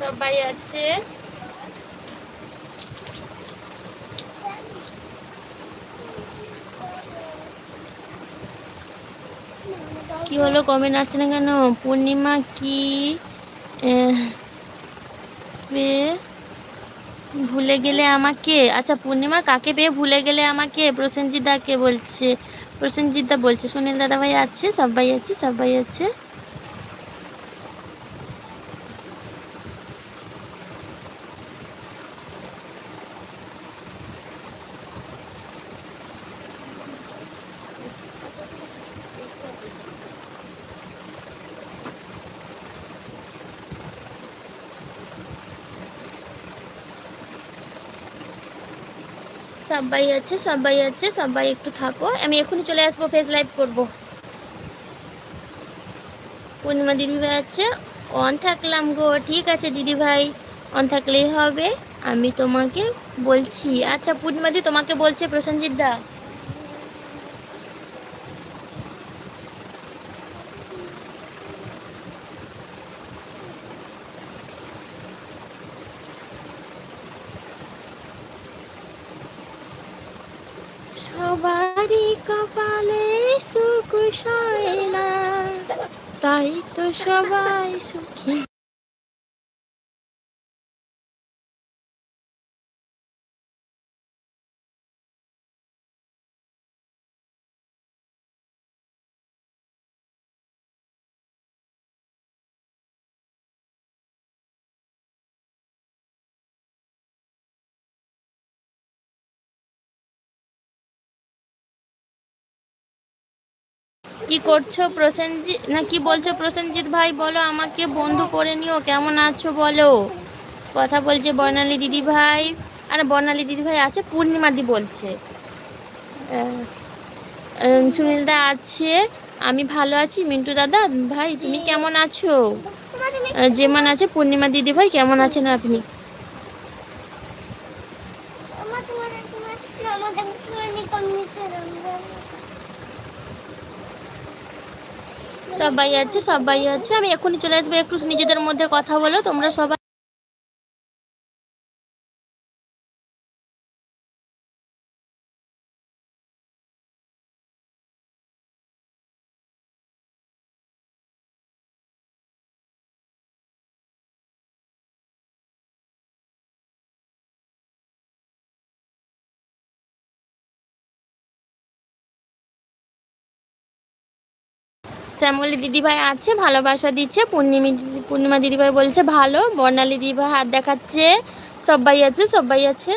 সবাই আছে। কি হলো? কমেন্ট আসছে না কেন? পূর্ণিমা কি ভুলে গেলে আমাকে? আচ্ছা পূর্ণিমা কাকে পেয়ে ভুলে গেলে আমাকে? প্রসেনজিৎ দাকে বলছে, প্রসেনজিৎ দা বলছে, সুনীল দাদা ভাই আছে, সবাই আছে সবাই আছে। সবাই আছে সবাই আছে, সবাই একটু থাকো। আমি এখনই চলে আসব ফেস লাইভ করব। পূর্ণিমা দিদিভাই আছে। অন থাকলাম গো, ঠিক আছে দিদিভাই। অন থাকলেই হবে। আমি তোমাকে বলছি। আচ্ছা পূর্ণিমা দি তোমাকে বলছে প্রসেনজিৎ দা। সবারই কপালে সুখ সয় না। তাই তো সবাই সুখী। কি করছ প্রসেনজিৎ না কি বলছো প্রসেনজিৎ ভাই? বলো আমাকে, বন্ধু করে নিও, কেমন আছো বলো। কথা বলছে বর্ণালী দিদি ভাই। আর বর্ণালী দিদি ভাই আছে, পূর্ণিমা দি বলছে। সুনীলদা আছে, আমি ভালো আছি। মিন্টু দাদা, ভাই তুমি কেমন আছো? যেমন আছে, পূর্ণিমা দিদি ভাই, কেমন আছেন আপনি? সবাই আছে সবাই আছে। আমি এখনই চলে আসব। একটু নিজেদের মধ্যে কথা বলো, তোমরা সবাই শ্যামলী দিদিভাই আছে, ভালোবাসা দিচ্ছে, পূর্ণিমা পূর্ণিমা দিদিভাই বলছে, ভালো। বর্ণালী দিদিভাই হাত দেখাচ্ছে সবাই আছে সবাই আছে।